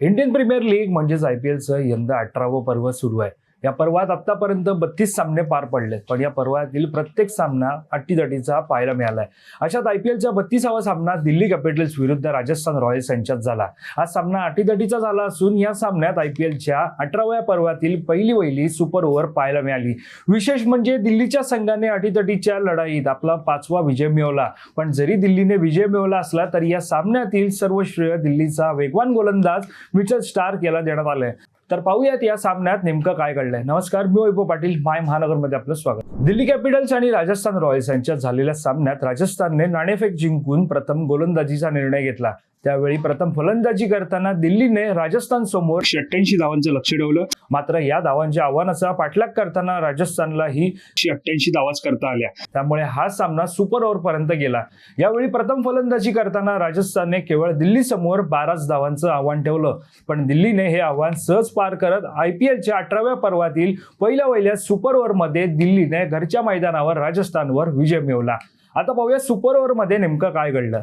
Indian premier league म्हणजेच I P एलचं यंदा अठरावं पर्व सुरू आहे. या पर्वात आतापर्यंत बत्तीस सामने पार पडलेत पण या पर्वातील प्रत्येक सामना अट्टीतटीचा पाहायला मिळाला आहे अशात आय पी एलचा बत्तीसावा सामना दिल्ली कॅपिटल्स विरुद्ध राजस्थान रॉयल्स यांच्यात झाला. हा सामना अटीतटीचा झाला असून या सामन्यात आय पी एलच्या अठराव्या पर्वातील पहिली वहिली सुपर ओव्हर पाहायला मिळाली. विशेष म्हणजे दिल्लीच्या संघाने अटीतटीच्या लढाईत आपला पाचवा विजय मिळवला. पण जरी दिल्लीने विजय मिळवला असला तरी या सामन्यातील सर्व श्रेय दिल्लीचा वेगवान गोलंदाज मिचल स्टार्क याला देण्यात आलंय. तर पाहूयात या सामन्यात नेमकं काय घडलंय. नमस्कार मी वैभव पाटील माय महानगरमध्ये आपलं स्वागत. दिल्ली कॅपिटल्स आणि राजस्थान रॉयल्स यांच्यात झालेल्या सामन्यात राजस्थानने नाणेफेक जिंकून प्रथम गोलंदाजीचा निर्णय घेतला. त्यावेळी प्रथम फलंदाजी करताना दिल्लीने राजस्थान समोर अठ्ठ्याऐंशी धावांचं लक्ष ठेवलं. मात्र या धावांच्या आव्हानाचा पाठलाग करताना राजस्थानलाही अठ्ठ्याऐंशी धावाच करता आल्या. त्यामुळे हा सामना सुपर ओव्हर पर्यंत गेला. यावेळी प्रथम फलंदाजी करताना राजस्थानने केवळ दिल्ली समोर बाराच धावांचं आव्हान ठेवलं. पण दिल्लीने हे आव्हान सहज पार करत आय पी एलच्या अठराव्या पर्वातील पहिल्या वहिल्या सुपर ओव्हरमध्ये दिल्लीने घरच्या मैदानावर राजस्थानवर विजय मिळवला. आता पाहूया सुपर ओव्हरमध्ये नेमकं काय घडलं.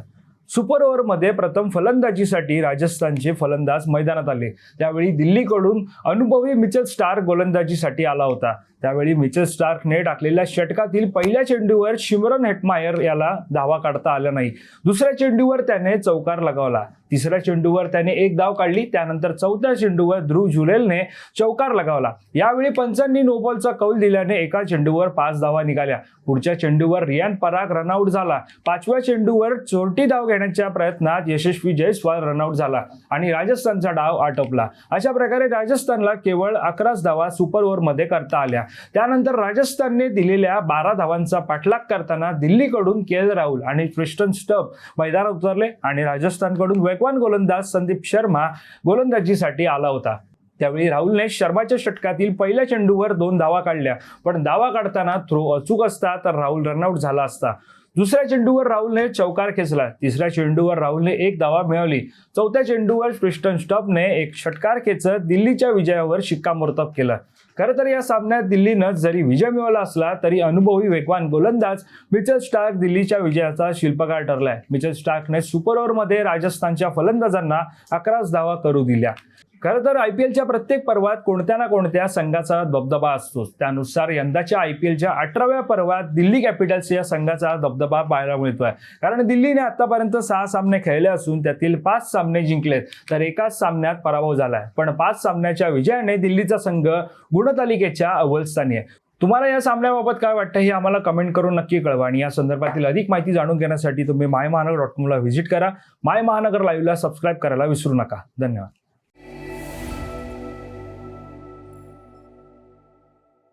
सुपर ओव्हरमध्ये प्रथम फलंदाजीसाठी राजस्थानचे फलंदाज मैदानात आले. त्यावेळी दिल्लीकडून अनुभवी मिचल स्टार गोलंदाजीसाठी आला होता. त्यावेळी मिचल स्टार्कने टाकलेल्या षटकातील पहिल्या चेंडूवर शिमरन हेटमायर याला धावा काढता आला नाही. दुसऱ्या चेंडूवर त्याने चौकार लगावला. तिसऱ्या चेंडूवर त्याने एक धाव काढली त्यानंतर चौथ्या चेंडूवर ध्रुव झुलेलने चौकार लगावला. यावेळी पंचांनी नोबॉलचा कौल दिल्याने एका चेंडूवर पाच धावा निघाल्या. पुढच्या चेंडूवर रियान पराग रनआउट झाला. पाचव्या चेंडूवर चोरटी धाव घेण्याच्या प्रयत्नात यशस्वी जयस्वाल रनआउट झाला आणि राजस्थानचा डाव आटोपला. अशा प्रकारे राजस्थानला केवळ अकराच धावा सुपर ओव्हरमध्ये करता आल्या. त्यानंतर राजस्थानने दिलेल्या बारा धावांचा पाठलाग करताना दिल्लीकडून के एल राहुल आणि क्रिस्टन स्टब मैदानात उतरले आणि राजस्थानकडून वेगवान गोलंदाज संदीप शर्मा गोलंदाजीसाठी आला होता. त्यावेळी राहुलने शर्माच्या षटकातील पहिल्या चेंडूवर दोन धावा काढल्या. पण धावा काढताना थ्रो अचूक असता तर राहुल रनआउट झाला असता. दुसऱ्या चेंडूवर राहुलने चौकार खेचला. तिसऱ्या चेंडूवर राहुलने एक धावा मिळवली. चौथ्या चेंडूवर क्रिस्टन स्टॉपने एक षटकार खेचत दिल्लीच्या विजयावर शिक्कामोर्तब केलं. खरं तर या सामन्यात दिल्लीनं जरी विजय मिळवला असला तरी अनुभवी वेगवान गोलंदाज मिचल स्टार्क दिल्लीच्या विजयाचा शिल्पकार ठरलाय. मिचल स्टार्कने सुपर ओव्हरमध्ये राजस्थानच्या फलंदाजांना अकराच धावा करू दिल्या. खरं तर आय पी एलच्या प्रत्येक पर्वात कोणत्या ना कोणत्या संघाचा दबदबा असतोच. त्यानुसार यंदाच्या आय पी एलच्या अठराव्या पर्वात दिल्ली कॅपिटल्स या संघाचा दबदबा पाहायला मिळतोय. कारण दिल्लीने आतापर्यंत सहा सामने खेळले असून त्यातील पाच सामने जिंकलेत. तर एकाच सामन्यात पराभव झालाय. पण पाच सामन्याच्या विजयाने दिल्लीचा संघ गुणतालिकेच्या अव्वलस्थानी आहे. तुम्हाला या सामन्याबाबत काय वाटतं हे आम्हाला कमेंट करून नक्की कळवा आणि या संदर्भातील अधिक माहिती जाणून घेण्यासाठी तुम्ही माय महानगर डॉट कॉमला व्हिजिट करा. माय महानगर लाईव्हला सबस्क्राईब करायला विसरू नका. धन्यवाद.